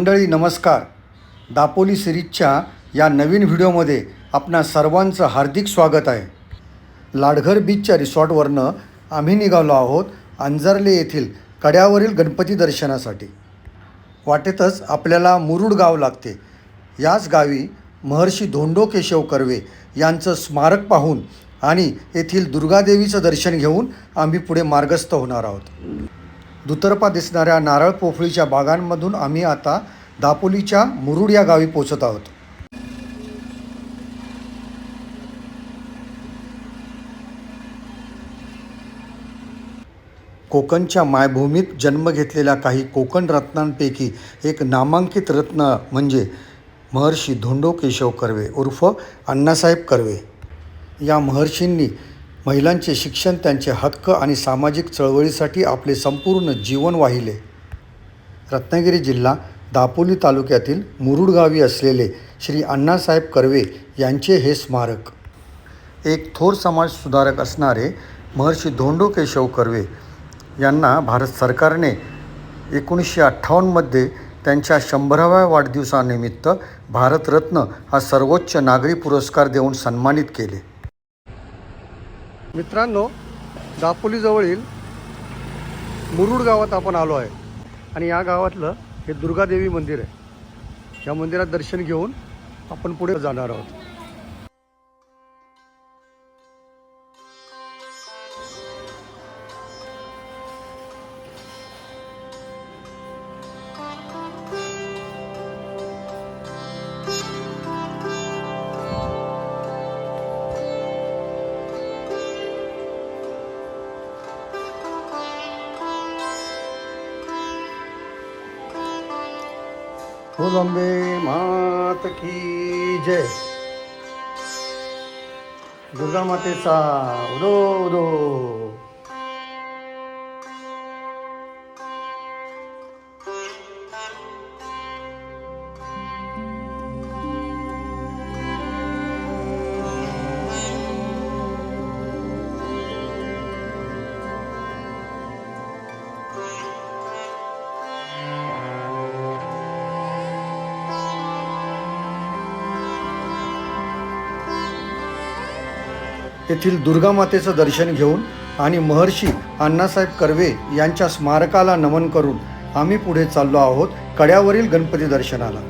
मंडळी नमस्कार. दापोली सिरीजच्या या नवीन व्हिडिओमध्ये आपणा सर्वांचं हार्दिक स्वागत आहे. लाडघर बीचच्या रिसॉर्टवरनं आम्ही निघालो आहोत अंजर्ले येथील कड्यावरील गणपती दर्शनासाठी. वाटेतच आपल्याला मुरुड गाव लागते. याच गावी महर्षी धोंडो केशव कर्वे यांचं स्मारक पाहून आणि येथील दुर्गादेवीचं दर्शन घेऊन आम्ही पुढे मार्गस्थ होणार आहोत. दुतर्फा दिसणाऱ्या नारळ पोफळीच्या बागांमधून आम्ही आता दापोलीच्या मुरुड या गावी पोचत आहोत. कोकणच्या मायभूमीत जन्म घेतलेल्या काही कोकण रत्नांपैकी एक नामांकित रत्न म्हणजे महर्षी धोंडो केशव कर्वे उर्फ अण्णासाहेब कर्वे. या महर्षींनी महिलांचे शिक्षण त्यांचे हक्क आणि सामाजिक चळवळीसाठी आपले संपूर्ण जीवन वाहिले. रत्नागिरी जिल्हा दापोली तालुक्यातील मुरुड गावी असलेले श्री अण्णासाहेब कर्वे यांचे हे स्मारक. एक थोर समाज सुधारक असणारे महर्षी धोंडो केशव कर्वे यांना भारत सरकारने एकोणीसशे अठ्ठावन्नमध्ये त्यांच्या शंभराव्या वाढदिवसानिमित्त भारतरत्न हा सर्वोच्च नागरी पुरस्कार देऊन सन्मानित केले. मित्रांनो दापोलीजवळील मुरुड गावात आपण आलो आहे. आणि या गावातलं हे दुर्गादेवी मंदिर आहे. या मंदिरात दर्शन घेऊन आपण पुढे जाणार आहोत. हो मात की जय. दुर्गा मातेचा उदो उदो येथील दुर्गा मातेचं दर्शन घेऊन आणि महर्षी अण्णासाहेब कर्वे यांच्या स्मारकाला नमन करून आम्ही पुढे चाललो आहोत कड्यावरील गणपती दर्शनाला.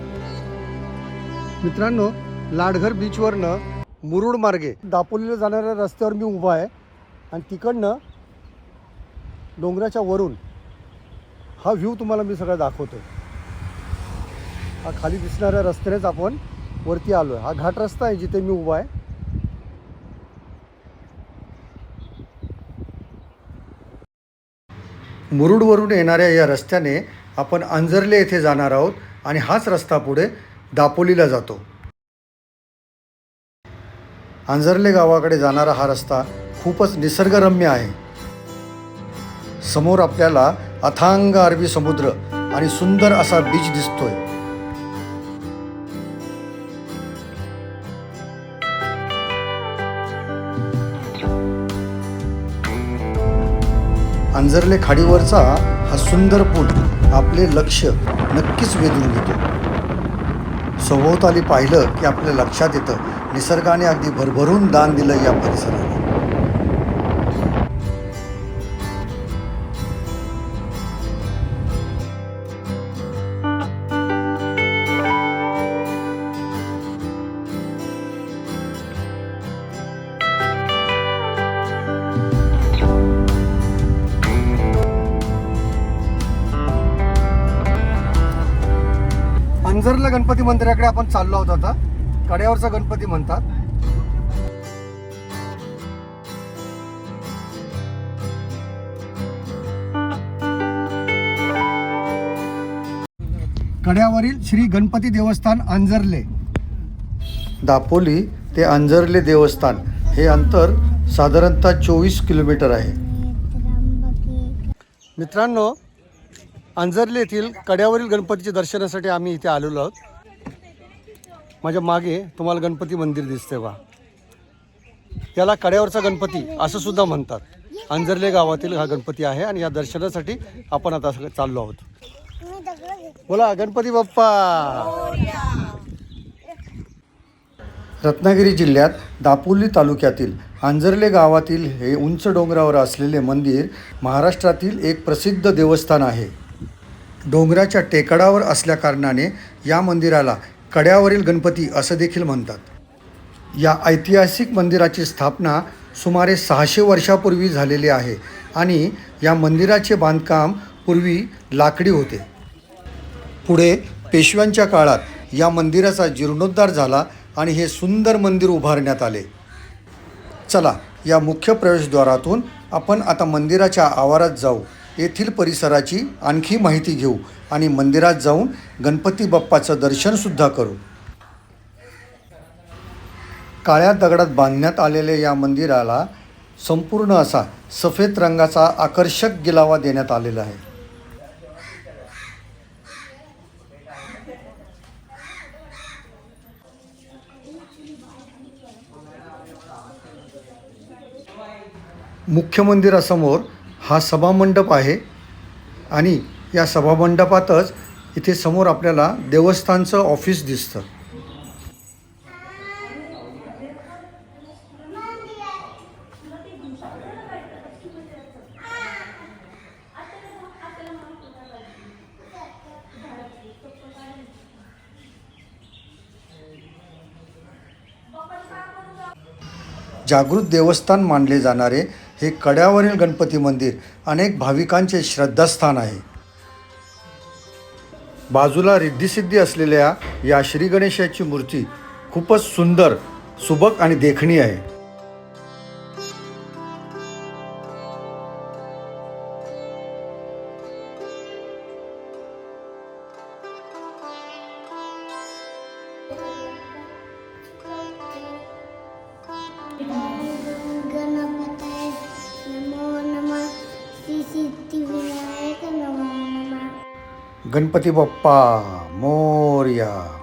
मित्रांनो लाडघर बीचवरनं मुरुड मार्गे दापोलीला जाणाऱ्या रस्त्यावर मी उभा आहे आणि तिकडनं डोंगराच्या वरून हा व्ह्यू तुम्हाला मी सगळा दाखवतो हा खाली दिसणाऱ्या रस्त्यानेच आपण वरती आलो आहे हा घाट रस्ता आहे जिथे मी उभा आहे. मुरुडवरून येणाऱ्या या रस्त्याने आपण अंजर्ले येथे जाणार आहोत आणि हाच रस्ता पुढे दापोलीला जातो. अंजर्ले गावाकडे जाणारा हा रस्ता खूपच निसर्गरम्य आहे. समोर आपल्याला अथांग अरबी समुद्र आणि सुंदर असा बीच दिसतोय. अंजर्ले खाडीवरचा हा सुंदर पूल आपले लक्ष नक्कीच वेधून घेतो. सभोवताली पाहिलं की आपल्या लक्षात येतं निसर्गाने अगदी भरभरून दान दिलं या परिसराला. अंजरला गणपती मंदिराकडे आपण चाललो आहोत आता. कड्यावरचा गणपती म्हणतात. कड्यावरील श्री गणपती देवस्थान अंजरले. दापोली ते अंजरले देवस्थान हे अंतर साधारणतः चोवीस किलोमीटर आहे. मित्रांनो अंजर्ले येथील कड्यावरील गणपतीच्या दर्शनासाठी आम्ही इथे आलेलो आहोत. माझ्या मागे तुम्हाला गणपती मंदिर दिसते बा. याला कड्यावरचा गणपती असं सुद्धा म्हणतात. अंजर्ले गावातील हा गणपती आहे आणि या दर्शनासाठी आपण आता चाललो आहोत. बोला गणपती बाप्पा. रत्नागिरी जिल्ह्यात दापोली तालुक्यातील आंजर्ले गावातील हे उंच डोंगरावर असलेले मंदिर महाराष्ट्रातील एक प्रसिद्ध देवस्थान आहे. डोंगराच्या टेकडावर असल्याकारणाने या मंदिराला कड्यावरील गणपती असं देखील म्हणतात. या ऐतिहासिक मंदिराची स्थापना सुमारे सहाशे वर्षापूर्वी झालेली आहे आणि या मंदिराचे बांधकाम पूर्वी लाकडी होते. पुढे पेशव्यांच्या काळात या मंदिराचा जीर्णोद्धार झाला आणि हे सुंदर मंदिर उभारण्यात आले. चला या मुख्य प्रवेशद्वारातून आपण आता मंदिराच्या आवारात जाऊ. येथील परिसराची आणखी माहिती घेऊ आणि मंदिरात जाऊन गणपती बाप्पाचं दर्शनसुद्धा करू. काळ्या दगडात बांधण्यात आलेल्या या मंदिराला संपूर्ण असा सफेद रंगाचा आकर्षक गिलावा देण्यात आलेला आहे. मुख्य मंदिरासमोर हा सभामंडप आहे आणि या सभामंडपातच इथे समोर आपल्याला देवस्थानचं ऑफिस दिसतं. जागृत देवस्थान मानले जाणारे हे कड्यावरील गणपती मंदिर अनेक भाविकांचे श्रद्धास्थान आहे. बाजूला रिद्धिसिद्धी असलेल्या या श्री गणेशाची मूर्ती खूपच सुंदर सुबक आणि देखणी आहे. गणपती बाप्पा मोर्या.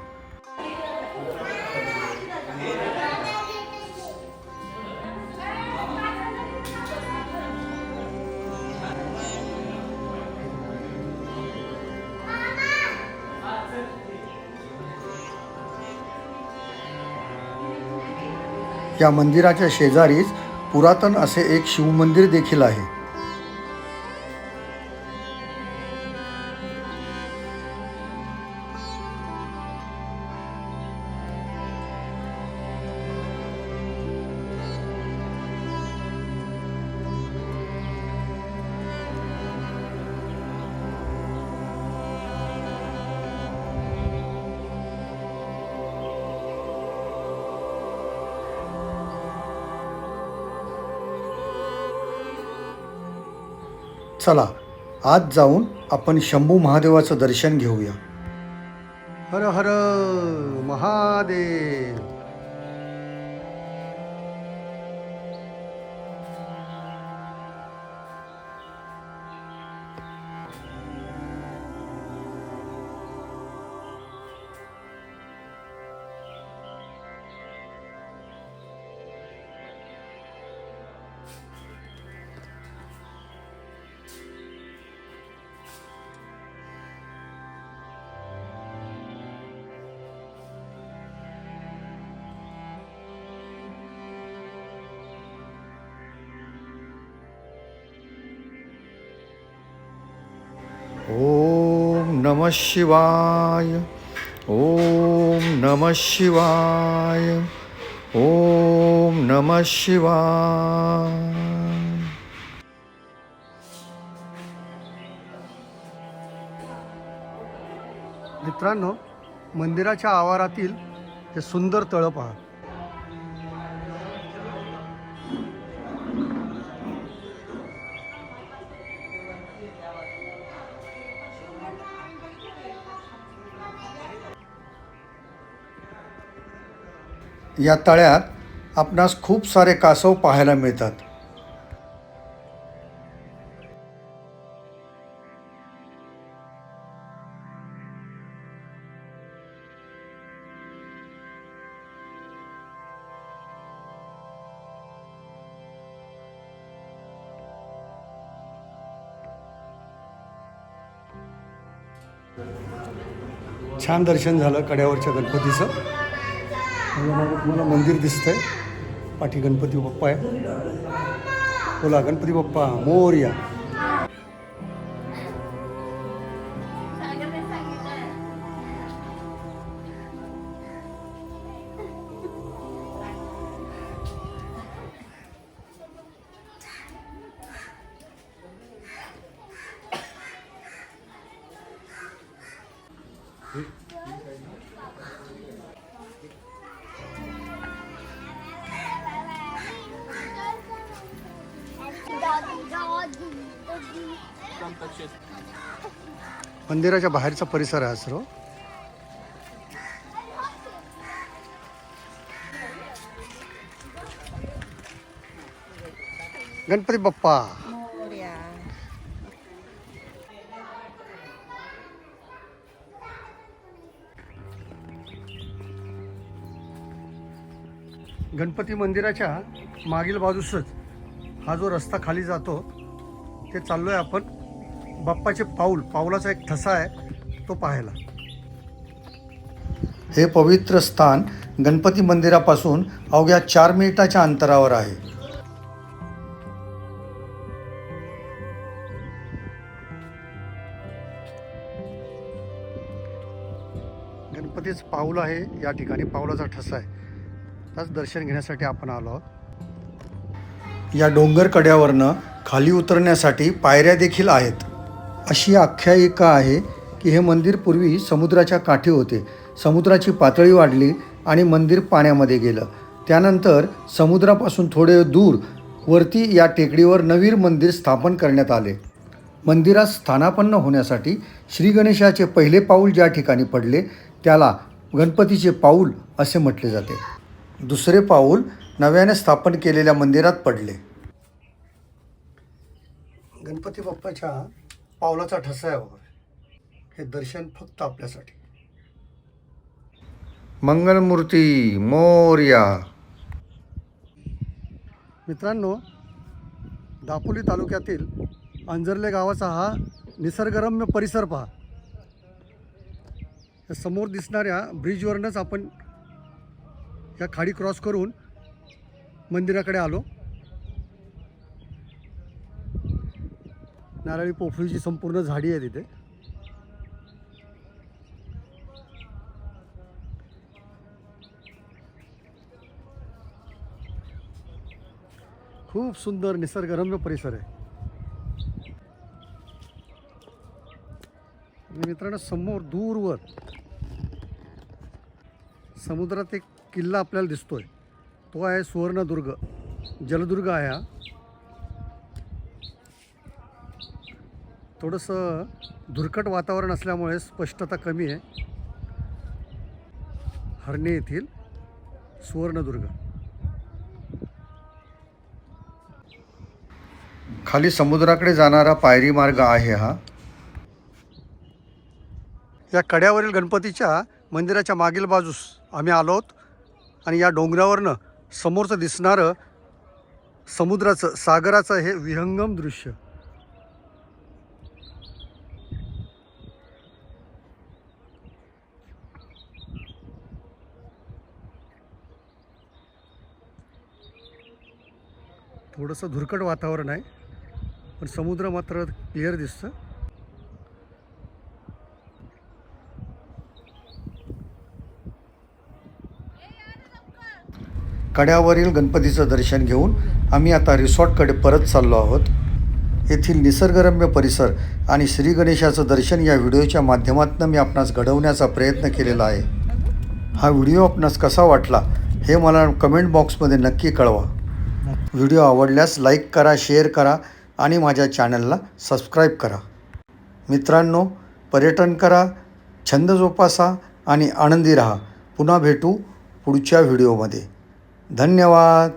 या मंदिराच्या शेजारीच पुरातन असे एक शिवमंदिर देखील आहे. चला आज जाऊन आपण शंभू महादेवाचं दर्शन घेऊया. हर हर महादेव. ओम नमः शिवाय ओम नमः शिवाय ओम नमः शिवाय. मित्रांनो मंदिराच्या आवारातील हे सुंदर तळं पहा. या तळ्यात आपणास खूप सारे कासव पाहायला मिळतात. छान दर्शन झालं कड्यावरच्या गणपतीचं. मागं तुम्हाला मंदिर दिसतंय पाठी गणपती बाप्पा आहे बोला गणपती बाप्पा मोरया मंदिराच्या बाहेरचा परिसर आहे सर्व. गणपती बाप्पा. गणपती मंदिराच्या मागील बाजूसच हा जो रस्ता खाली जातो ते चाललोय आपण. बाप्पाचे पाऊल पाऊलाचा एक ठसा आहे तो पाहायला. हे पवित्र स्थान गणपती मंदिरापासून अवघ्या चार मिनिटाच्या अंतरावर आहे. गणपतीचं पाऊल आहे या ठिकाणी पाऊलाचा ठसा आहे. त्याच दर्शन घेण्यासाठी आपण आलो आहोत. या डोंगर कड्यावरनं खाली उतरण्यासाठी पायऱ्या देखील आहेत. अशी आख्यायिका आहे की हे मंदिर पूर्वी समुद्राच्या काठी होते. समुद्राची पातळी वाढली आणि मंदिर पाण्यामध्ये गेलं. त्यानंतर समुद्रापासून थोडे दूर वरती या टेकडीवर नवीन मंदिर स्थापन करण्यात आले. मंदिरात स्थानापन्न होण्यासाठी श्री गणेशाचे पहिले पाऊल ज्या ठिकाणी पडले त्याला गणपतीचे पाऊल असे म्हटले जाते. दुसरे पाऊल नव्याने स्थापन केलेल्या मंदिरात पडले. गणपती बाप्पाच्या पावलाचा ठसा आहे वगैरे हे दर्शन फक्त आपल्यासाठी. मंगलमूर्ती मोर्या. मित्रांनो दापोली तालुक्यातील अंजर्ले गावाचा हा निसर्गरम्य परिसर पहा. या समोर दिसणाऱ्या ब्रिजवरनंच आपण या खाडी क्रॉस करून मंदिराकडे आलो. नारळी पोफळीची संपूर्ण झाडी आहे तिथे. खूप सुंदर निसर्गरम्य परिसर आहे. आणि मित्रांनो समोर दूरवर समुद्रात एक किल्ला आपल्याला दिसतोय. तो आहे सुवर्णदुर्ग. जलदुर्ग आहे हा. थोडंसं धुरकट वातावरण असल्यामुळे स्पष्टता कमी आहे. हरणे येथील सुवर्णदुर्ग. खाली समुद्राकडे जाणारा पायरी मार्ग आहे हा. या कड्यावरील गणपतीच्या मंदिराच्या मागील बाजूस आम्ही आलो आहोत आणि या डोंगरावरनं समोरचं दिसणारं समुद्राचं सागराचं हे विहंगम दृश्य. थोडंसं धुरकट वातावरण आहे पण समुद्र मात्र क्लिअर दिसतं. कड्यावरील गणपतीचं दर्शन घेऊन आम्ही आता रिसॉर्टकडे परत चाललो आहोत. येथील निसर्गरम्य परिसर आणि श्री गणेशाचं दर्शन या व्हिडिओच्या माध्यमातून मी आपणास घडवण्याचा प्रयत्न केलेला आहे. हा व्हिडिओ आपणास कसा वाटला हे मला कमेंट बॉक्समध्ये नक्की कळवा. व्हिडिओ आवडल्यास लाईक करा शेअर करा आणि माझ्या चॅनलला सबस्क्राईब करा. मित्रांनो पर्यटन करा छंद जोपासा आणि आनंदी राहा. पुन्हा भेटू पुढच्या व्हिडिओमध्ये. धन्यवाद.